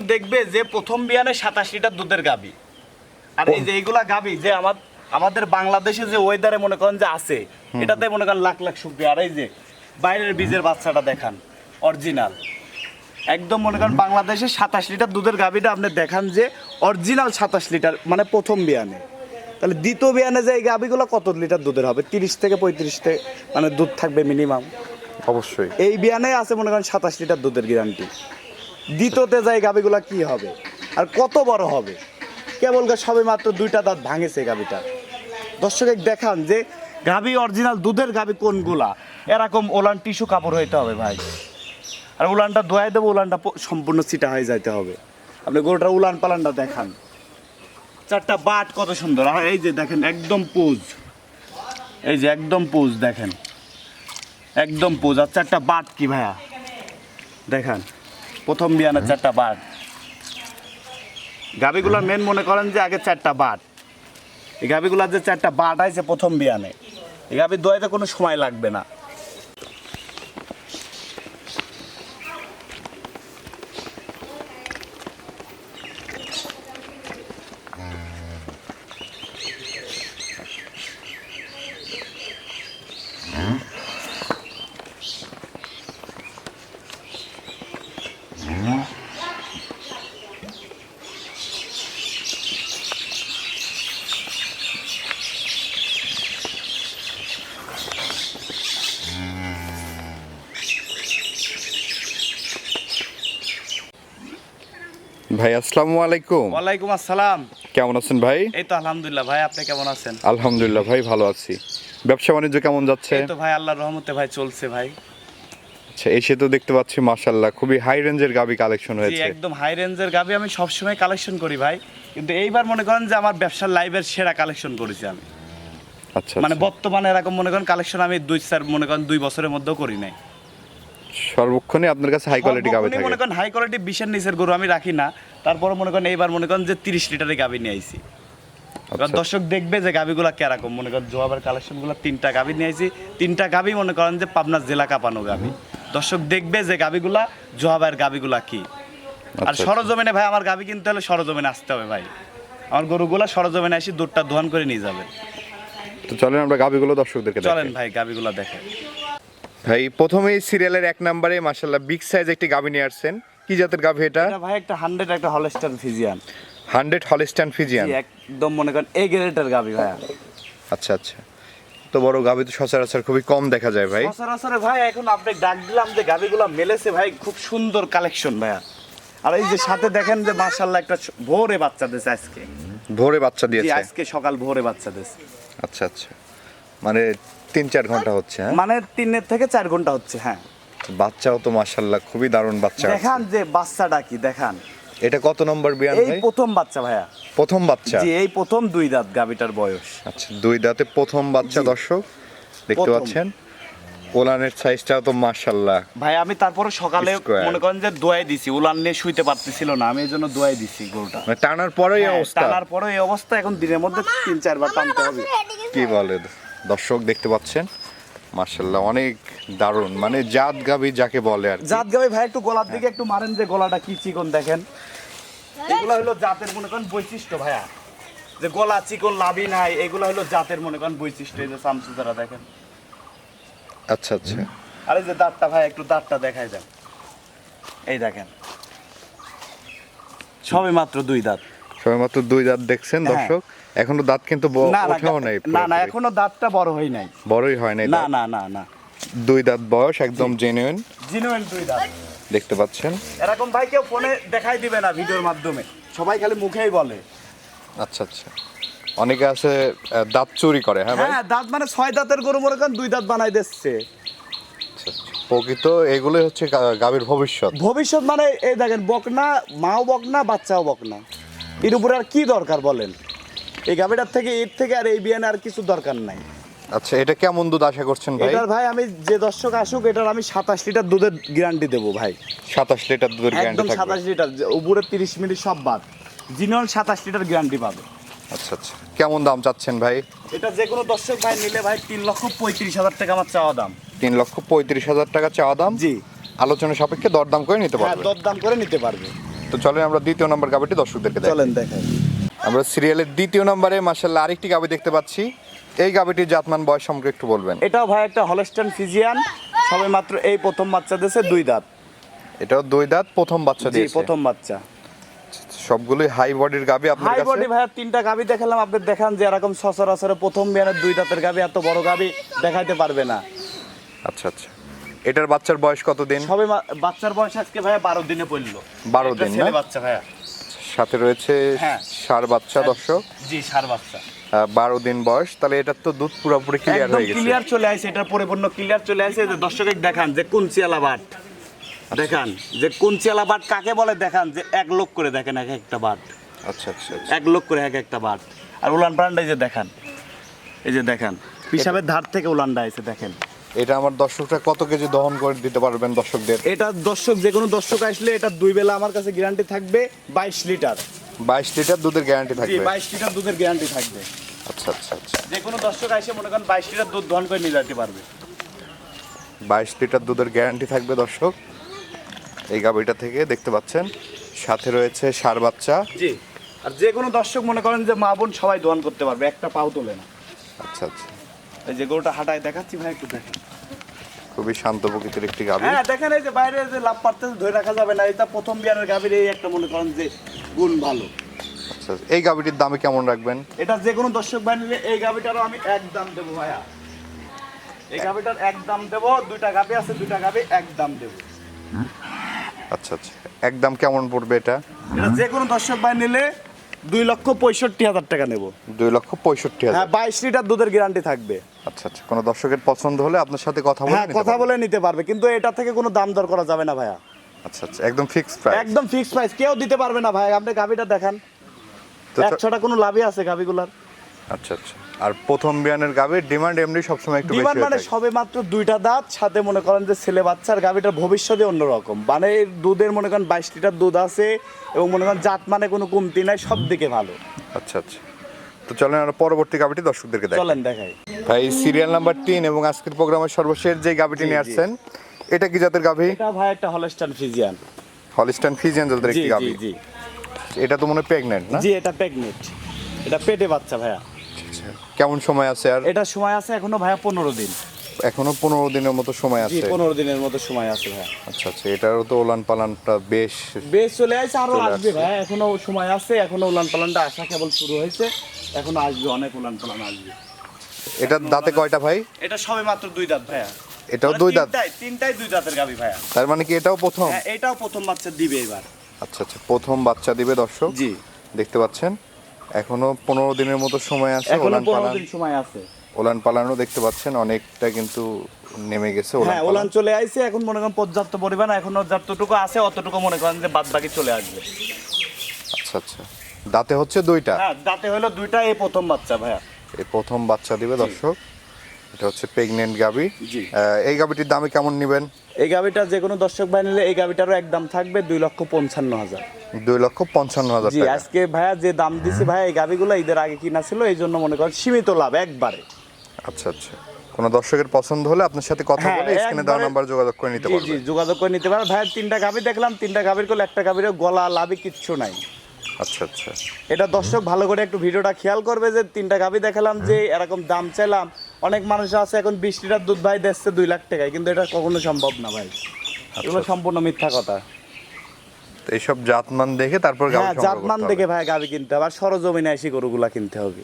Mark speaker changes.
Speaker 1: দর্শক দেখবে যে প্রথম বিয়ানে সাতাশ লিটার দুধের গাবি। আর এই যে এইগুলা গাবি যে আমার আমাদের বাংলাদেশে যে ওয়েদারে মনে করেন যে আছে এটাতে মনে করেন লাখ লাখ শুকবে আর এই যে বাইরের বীজের বাচ্চাটা দেখান অরিজিনাল একদম মনে করেন বাংলাদেশে সাতাশ লিটার দুধের গাবিটা আপনি দেখান যে অরিজিনাল সাতাশ লিটার মানে প্রথম বিয়ানে। তাহলে দ্বিতীয় বিয়ানে যে এই গাবিগুলো কত লিটার দুধের হবে? তিরিশ থেকে পঁয়ত্রিশ থেকে মানে দুধ থাকবে মিনিমাম
Speaker 2: অবশ্যই।
Speaker 1: এই বিয়ানে আছে মনে করেন সাতাশ লিটার দুধের গ্যারান্টি দ্বিতীয়তে যাই গাবিগুলা কি হবে? আর কত বড় হবে? কেবল সবে মাত্র দুইটা দাঁত ভাঙেছে গাবিটা। দর্শকে দেখান যে গাবি অরিজিনাল দুধের গাবি কোনগুলা? এরকম ওলান টিস্যু কাপড় হইতে হবে ভাই। আর উলানটা ধোয়াই দেবো উলানটা সম্পূর্ণ চিটা হয়ে যাইতে হবে। আপনি গরুটার উলান পালানটা দেখান। চারটা বাট কত সুন্দর। আর এই যে দেখেন, একদম পোজ। এই যে একদম পোজ, দেখেন। একদম পোজ। আর চারটা বাট কি ভাইয়া? দেখান। প্রথম বিয়ানে চারটা বাট গাভীগুলোর মেন মনে করেন যে আগে চারটা বাট এই গাভীগুলোর যে চারটা বাট আছে প্রথম বিয়ানে, এই গাভীর দোয়াইতে কোনো সময় লাগবে না।
Speaker 2: ভাই আসসালামু আলাইকুম।
Speaker 1: ওয়ালাইকুম আসসালাম।
Speaker 2: কেমন আছেন ভাই?
Speaker 1: এই তো আলহামদুলিল্লাহ ভাই আপনি কেমন আছেন?
Speaker 2: আলহামদুলিল্লাহ ভাই ভালো আছি। ব্যবসা বাণিজ্য কেমন যাচ্ছে?
Speaker 1: এই তো ভাই আল্লাহর রহমতে ভাই চলছে ভাই।
Speaker 2: আচ্ছা এসে তো দেখতে পাচ্ছি মাশাল্লাহ খুবই হাই রেঞ্জের গাবি কালেকশন
Speaker 1: জি
Speaker 2: হয়েছে।
Speaker 1: একদম হাই রেঞ্জের গাবি আমি সবসময় কালেকশন করি ভাই। কিন্তু এইবার মনে করেন যে আমার ব্যবসার লাইভের সেরা কালেকশন করেছি আমি।
Speaker 2: আচ্ছা
Speaker 1: মানে
Speaker 2: আচ্ছা।
Speaker 1: বর্তমানে এরকম মনে করেন কালেকশন আমি দুই চার মনে করেন দুই বছরের মধ্যেও করি নাই।
Speaker 2: সর্বক্ষণে আপনার কাছে হাই কোয়ালিটি গাবি
Speaker 1: সর্বক্ষণই মনে করেন হাই কোয়ালিটি বিশের নিচের গরু আমি রাখি না। তারপরে মনে করেন এইবার মনে করেন যে তিরিশ লিটারের গাবি নিয়ে আইছি।
Speaker 2: আচ্ছা।
Speaker 1: দর্শক দেখবে যে গাবিগুলা কীরকম। মনে করেন জোয়াবের কালেকশনগুলো তিনটা গাবি নিয়ে আইছি। তিনটা গাবি মনে করেন যে পাবনা জেলা কাঁপানো গাবি। দর্শক দেখবে যে গাবিগুলা জোয়াবের গাবিগুলা কি। আর
Speaker 2: আচ্ছা।
Speaker 1: সরজমিনে ভাই আমার গাবি কিনতে হলে সরজমিনে আসতে হবে ভাই। আমার গরুগুলা সরজমিনে আসি দুধটা দোহান করে নিয়ে যাবে।
Speaker 2: তো চলেন আমরা গাবিগুলো দর্শকদেরকে
Speaker 1: চলেন ভাই গাবিগুলা দেখে
Speaker 2: ভাই প্রথমেই সিরিয়ালের এক নম্বরে মাশাল্লাহ বিগ সাইজ একটি গাবি নিয়ে আসছেন। কি জাতের গাবি এটা?
Speaker 1: ভাই একটা হান্ড্রেড একটা হলস্টার ফিজিয়ান
Speaker 2: হান্ড্রেড হলিস্টান ফিজিয়ান
Speaker 1: একদম মনে করেন এ গ্রেডের গাবি ভাই
Speaker 2: আচ্ছা আচ্ছা। তো বড় গাবি তো সচরাচর খুবই কম দেখা যায় ভাই।
Speaker 1: সচরাচর ভাই এখন আপনি ডাক দিলাম যে গাবিগুলো মেলেছে ভাই খুব সুন্দর কালেকশন ভাইয়া। আর এই যে সাথে দেখেন যে মার্শাল্লাহ একটা ভোরে বাচ্চা দিয়েছে আজকে।
Speaker 2: ভোরে বাচ্চা দিয়েছে?
Speaker 1: আজকে সকাল ভোরে বাচ্চা দিয়েছে।
Speaker 2: আচ্ছা আচ্ছা। মানে তিন চার ঘণ্টা হচ্ছে হ্যাঁ?
Speaker 1: মানে তিনের থেকে চার ঘণ্টা হচ্ছে হ্যাঁ।
Speaker 2: বাচ্চাও তো মাশাল্লাহ খুবই দারুণ বাচ্চা
Speaker 1: দেখান যে বাচ্চাটা কি দেখান।
Speaker 2: এটা কত নম্বর বিয়ান
Speaker 1: এই
Speaker 2: ভাই?
Speaker 1: প্রথম বাচ্চা ভাইয়া।
Speaker 2: প্রথম বাচ্চা?
Speaker 1: জি এই প্রথম দুই দাঁত গাবিটার বয়স।
Speaker 2: আচ্ছা দুই দাঁতে প্রথম বাচ্চা দর্শক দেখতে পাচ্ছেন? ওলানের সাইজটাও তো মাশাল্লাহ
Speaker 1: ভাই আমি তারপরে সকালে মনে করেন যে দোয়াই দিছি উলান নিয়ে শুইতে পারতেছিল না আমি এই জন্য দোয়াই দিছি গরুটা।
Speaker 2: মানে টানার পরেই
Speaker 1: হ্যাঁ,
Speaker 2: অবস্থা?
Speaker 1: টানার পরে এই অবস্থা এখন দিনের মধ্যে তিন চারবার টানতে হবে।
Speaker 2: কি বলে দর্শক দেখতে পাচ্ছেন মার্শাল্লাহ অনেক দারুণ। মানে জাত গাবি যাকে বলে আর।
Speaker 1: জাত গাবে ভাই একটু গলার দিকে একটু মারেন যে গলাটা কি চিকন দেখেন। এগুলো হলো জাতের মনে করেন বৈশিষ্ট্য ভাইয়া। যে গলা চিকন লাভই নাই এগুলো হলো জাতের মনে করেন বৈশিষ্ট্য এই যে সামসুদারা দেখেন।
Speaker 2: আচ্ছা আচ্ছা।
Speaker 1: আরে যে দাঁতটা ভাই একটু দাঁতটা দেখাই দেন। এই দেখেন। সবে মাত্র দুই দাঁত।
Speaker 2: সবেমাত্র দুই দাঁত দেখছেন
Speaker 1: হ্যাঁ।
Speaker 2: দর্শক। এখনও দাঁত কিন্তু ওঠেও নাই
Speaker 1: না না। এখনও দাঁতটা বড় হয় নাই।
Speaker 2: বড়ই হয় নাই
Speaker 1: না না না না।
Speaker 2: দুই দাঁত বয়স একদম জেনুইন
Speaker 1: জিনুয়েন দুই দাঁত।
Speaker 2: দেখতে পাচ্ছেন?
Speaker 1: এরকম ভাই কেউ ফোনে দেখাই দিবে না ভিডিওর মাধ্যমে। সবাই খালি মুখেই বলে।
Speaker 2: আচ্ছা আচ্ছা। অনেকে আছে দাঁত চুরি করে হ্যাঁ ভাই?
Speaker 1: হ্যাঁ দাঁত মানে ছয় দাঁতের গরু মনে করেন দুই দাঁত বানাই দিচ্ছে।
Speaker 2: আচ্ছা, আচ্ছা। প্রকৃত এগুলোই হচ্ছে গাভীর ভবিষ্যৎ।
Speaker 1: ভবিষ্যৎ মানে এই দেখেন বকনা মাও বকনা বাচ্চাও বকনা। এর উপরে আর কি দরকার বলেন? এই গাভিটার থেকে এর থেকে আর এই বিয়ানে আর কিছু দরকার নাই।
Speaker 2: আচ্ছা এটা কেমন দুধ আশা করছেন ভাই?
Speaker 1: এটার ভাই আমি যে দর্শক আসুক এটার আমি সাতাশ লিটার দুধের গ্যারান্টি দেবো ভাই।
Speaker 2: সাতাশ লিটার দুধের গ্যারান্টি
Speaker 1: একদম
Speaker 2: থাকবে।
Speaker 1: সাতাশ লিটার উপরে তিরিশ মিনিট সব বাদ। জিনিয়ন সাতাশ লিটার গ্যারান্টি পাবে।
Speaker 2: আচ্ছা আচ্ছা। কেমন দাম চাচ্ছেন ভাই?
Speaker 1: এটা যে কোনো দর্শক ভাই নিলে ভাই তিন লক্ষ পঁয়ত্রিশ হাজার টাকা আমার চাওয়া দাম।
Speaker 2: তিন লক্ষ পঁয়ত্রিশ হাজার টাকা চাওয়া দাম?
Speaker 1: জি।
Speaker 2: আলোচনা সাপেক্ষে দরদাম করে নিতে
Speaker 1: হ্যাঁ
Speaker 2: পারবে।
Speaker 1: দরদাম করে নিতে পারবে।
Speaker 2: তো চলেন আমরা দ্বিতীয় নম্বর গাবিটি দর্শকদেরকে দেখাই।
Speaker 1: চলেন দেখাই।
Speaker 2: আমরা সিরিয়ালের দ্বিতীয় নম্বরে মার্শাল্লাহ আরেকটি গাবি দেখতে পাচ্ছি। এই গাবিটির জাতমান বয়স সম্পর্কে একটু বলবেন।
Speaker 1: এটাও ভাই একটা হলস্টান ফিজিয়ান সবে মাত্র এই প্রথম বাচ্চা দিয়েছে দুই দাঁত।
Speaker 2: এটাও দুই দাঁত প্রথম বাচ্চা
Speaker 1: জি
Speaker 2: দিয়েছে।
Speaker 1: প্রথম বাচ্চা।
Speaker 2: সবগুলোই হাই বডির গাবি আপনার
Speaker 1: হাই বডি
Speaker 2: কাছে
Speaker 1: ভাইয়া তিনটা গাবি দেখালাম আপনি দেখান যে এরকম সচরাচরে প্রথম বিয়ানের দুই দাঁতের গাবি এত বড় গাবি দেখাইতে পারবে না।
Speaker 2: আচ্ছা আচ্ছা। এটার বাচ্চার বয়স কতদিন?
Speaker 1: সবে মা- বাচ্চার বয়স আজকে ভাইয়া বারো দিনে পড়ল।
Speaker 2: 12 দিন, না?
Speaker 1: বাচ্চা ভাইয়া।
Speaker 2: সাথে রয়েছে
Speaker 1: হ্যাঁ।
Speaker 2: সার বাচ্চা দর্শক।
Speaker 1: জি সার বাচ্চা।
Speaker 2: বারো দিন বয়স। তাহলে এটার তো দুধ পুরোপুরি ক্লিয়ার হয়ে গেছে।
Speaker 1: ক্লিয়ার চলে আসে এটার পরিপূর্ণ ক্লিয়ার চলে আসে। যে দর্শকের দেখান যে কুঞ্চিয়ালা বাট। দেখান যে কুঞ্চিয়ালা বাট কাকে বলে? দেখান যে এক লোক করে দেখেন এক একটা বাট।
Speaker 2: আচ্ছা আচ্ছা আচ্ছা।
Speaker 1: এক লোক করে এক একটা বাট। আর উলান এই যে দেখান এই যে দেখান পিসাবের ধার থেকে উলানটা এসে দেখেন।
Speaker 2: এটা আমার দর্শকরা কত কেজি দহন করে দিতে পারবেন দর্শকদের?
Speaker 1: এটা দর্শক যে কোনো দর্শক আসলে এটা দুই বেলা আমার কাছে গ্যারান্টি থাকবে বাইশ লিটার।
Speaker 2: বাইশ লিটার দুধের গ্যারান্টি
Speaker 1: জি
Speaker 2: থাকবে?
Speaker 1: বাইশ লিটার দুধের গ্যারান্টি থাকবে।
Speaker 2: আচ্ছা আচ্ছা আচ্ছা।
Speaker 1: যে কোনো দর্শক এসে মনে করেন বাইশ লিটার দুধ দহন করে নিয়ে যেতে পারবে।
Speaker 2: বাইশ লিটার দুধের গ্যারান্টি থাকবে দর্শক। এই গাবিটা থেকে দেখতে পাচ্ছেন সাথে রয়েছে সার বাচ্চা।
Speaker 1: জি আর যে কোনো দর্শক মনে করেন যে মা বোন সবাই দহন করতে পারবে একটা পাও তোলে না।
Speaker 2: আচ্ছা আচ্ছা।
Speaker 1: এই যে গরুটা হাঁটায় দেখাচ্ছি ভাই একটু দেখেন।
Speaker 2: খুবই শান্ত প্রকৃতির একটি গাবি
Speaker 1: হ্যাঁ দেখেন এই যে বাইরে যে লাভ পারতেছে ধরে রাখা যাবে না। এটা প্রথম বিয়ানের গাভীর এই একটা মনে করেন যে গুণ ভালো।
Speaker 2: আচ্ছা এই গাবিটির দামে কেমন রাখবেন?
Speaker 1: এটা যে কোনো দর্শক ভাই নিলে এই গাভীটারও আমি এক দাম দেবো ভাইয়া। এই গাভীটার এক দাম দেবো দুইটা গাভী আছে দুইটা গাভী এক দাম দেবো।
Speaker 2: আচ্ছা আচ্ছা। একদম কেমন পড়বে এটা?
Speaker 1: এটা যে কোনো দর্শক ভাই নিলে দুই লক্ষ পঁয়ষট্টি হাজার টাকা নেব।
Speaker 2: দুই লক্ষ পঁয়ষট্টি
Speaker 1: হ্যাঁ
Speaker 2: হাজার
Speaker 1: বাইশ লিটার দুধের গ্যারান্টি থাকবে।
Speaker 2: আচ্ছা আচ্ছা কোনো দর্শকের পছন্দ হলে আপনার সাথে কথা বলে
Speaker 1: হ্যাঁ কথা বলে নিতে পারবে কিন্তু এটা থেকে কোনো দাম দর করা যাবে না ভাইয়া।
Speaker 2: আচ্ছা আচ্ছা একদম ফিক্সড প্রাইস
Speaker 1: একদম ফিক্সড প্রাইস কেউ দিতে পারবে না ভাই আপনি গাভিটা দেখান। একশোটা কোনো লাভই আছে গাভিগুলার।
Speaker 2: আচ্ছা আচ্ছা। আর প্রথম বিয়ানের গাবির ডিমান্ড এমনি সবসময় একটু বেশি
Speaker 1: ডিমান্ড মানে সবে মাত্র দুইটা দাঁত সাথে মনে করেন যে ছেলে বাচ্চার গাভীটার ভবিষ্যতে অন্যরকম। মানে দুধের মনে করেন বাইশ লিটার দুধ আছে এবং মনে করেন জাত মানে কোনো কমতি নাই সব দিকে ভালো।
Speaker 2: আচ্ছা আচ্ছা। তো চলেন আমরা পরবর্তী গাবিটি দর্শকদেরকে
Speaker 1: চলেন দেখাই।
Speaker 2: ভাই সিরিয়াল নাম্বার তিন এবং আজকের প্রোগ্রামের সর্বশেষ যে গাবিটি নিয়ে আসছেন এটা কি জাতের গাভি?
Speaker 1: এটা ভাই একটা হলস্টান ফিজিয়ান
Speaker 2: হলিস্টান ফিজিয়ান জাতের একটি
Speaker 1: জি
Speaker 2: গাভি।
Speaker 1: জি।
Speaker 2: এটা তো মনে প্রেগনেন্ট না?
Speaker 1: জি এটা প্রেগনেন্ট এটা পেটে বাচ্চা ভাইয়া।
Speaker 2: কেমন সময় আছে আর?
Speaker 1: এটা সময় আছে এখনও ভাইয়া পনেরো দিন।
Speaker 2: এখনও পনেরো দিনের মতো সময় আছে?
Speaker 1: পনেরো দিনের মতো সময় আছে ভাইয়া।
Speaker 2: আচ্ছা আচ্ছা এটারও তো ওলান পালানটা বেশ
Speaker 1: বেশ চলে আসছে
Speaker 2: আরও
Speaker 1: আসবে
Speaker 2: আসছে।
Speaker 1: ভাই এখনও সময় আছে এখনও উলান পালানটা আসা কেবল শুরু হয়েছে। এখনও আসবে অনেক উলান পালান আসবে
Speaker 2: এটার দাঁতে কয়টা ভাই?
Speaker 1: এটা সবে মাত্র দুই দাঁত ভাইয়া।
Speaker 2: এটাও
Speaker 1: মানে
Speaker 2: দুই দাঁত?
Speaker 1: তিনটাই তিনটাই দুই দাঁতের গাবি ভাইয়া।
Speaker 2: তার মানে কি এটাও প্রথম?
Speaker 1: হ্যাঁ এটাও প্রথম বাচ্চা দিবে এবার।
Speaker 2: আচ্ছা আচ্ছা প্রথম বাচ্চা দিবে দর্শক?
Speaker 1: জি।
Speaker 2: দেখতে পাচ্ছেন? এখনও পনেরো দিনের মতো সময় আছে ওলান পালান।
Speaker 1: সময় আছে।
Speaker 2: ওলান পালানো দেখতে পাচ্ছেন অনেকটা কিন্তু নেমে গেছে ওলান
Speaker 1: হ্যাঁ ওলান চলে আইছে এখন মনে করেন পর্যাপ্ত পরিমাণ এখন যতটুকু আছে অতটুকু মনে করেন যে বাদ বাকি চলে আসবে।
Speaker 2: আচ্ছা আচ্ছা। দাঁতে হচ্ছে দুইটা?
Speaker 1: হ্যাঁ দাঁতে হলো দুইটা এই প্রথম বাচ্চা ভাইয়া।
Speaker 2: এই প্রথম বাচ্চা দিবে দর্শক। এটা হচ্ছে প্রেগনেন্ট গাবি। এই গাবিটির দামে কেমন নেবেন?
Speaker 1: এই গাবিটা যে কোনো দর্শক ভাই নিলে এই গাবিটারও একদম থাকবে দুই লক্ষ পঞ্চান্ন হাজার।
Speaker 2: দুই লক্ষ পঞ্চান্ন হাজার
Speaker 1: জি আজকে ভাইয়া যে দাম দিছি ভাইয়া এই গাবিগুলো ঈদের আগে কিনা ছিল এই জন্য মনে করেন সীমিত লাভ একবারে।
Speaker 2: আচ্ছা আচ্ছা। কোনো দর্শকের পছন্দ হলে আপনার সাথে কথা
Speaker 1: হ্যাঁ,
Speaker 2: বলে স্ক্রিনে দেওয়া নাম্বার যোগাযোগ করে নিতে
Speaker 1: জি জি যোগাযোগ করে নিতে পারেন ভাইয়ের তিনটা গাভি দেখলাম তিনটা গাভির করলে একটা গাভির গলা লাভে কিচ্ছু নাই।
Speaker 2: আচ্ছা আচ্ছা।
Speaker 1: এটা দর্শক ভালো করে একটু ভিডিওটা খেয়াল করবে যে তিনটা গাভি দেখালাম যে এরকম দাম চাইলাম। অনেক মানুষ আছে এখন বিশ লিটার দুধ ভাই দেখছে দুই লাখ টাকায় কিন্তু এটা কখনো সম্ভব না ভাই। এগুলো সম্পূর্ণ মিথ্যা কথা।
Speaker 2: তো এইসব জাতমান দেখে তারপর
Speaker 1: হ্যাঁ জাতমান দেখে ভাই গাভি কিনতে হবে আর সরজমিনে এসে গরুগুলা কিনতে হবে।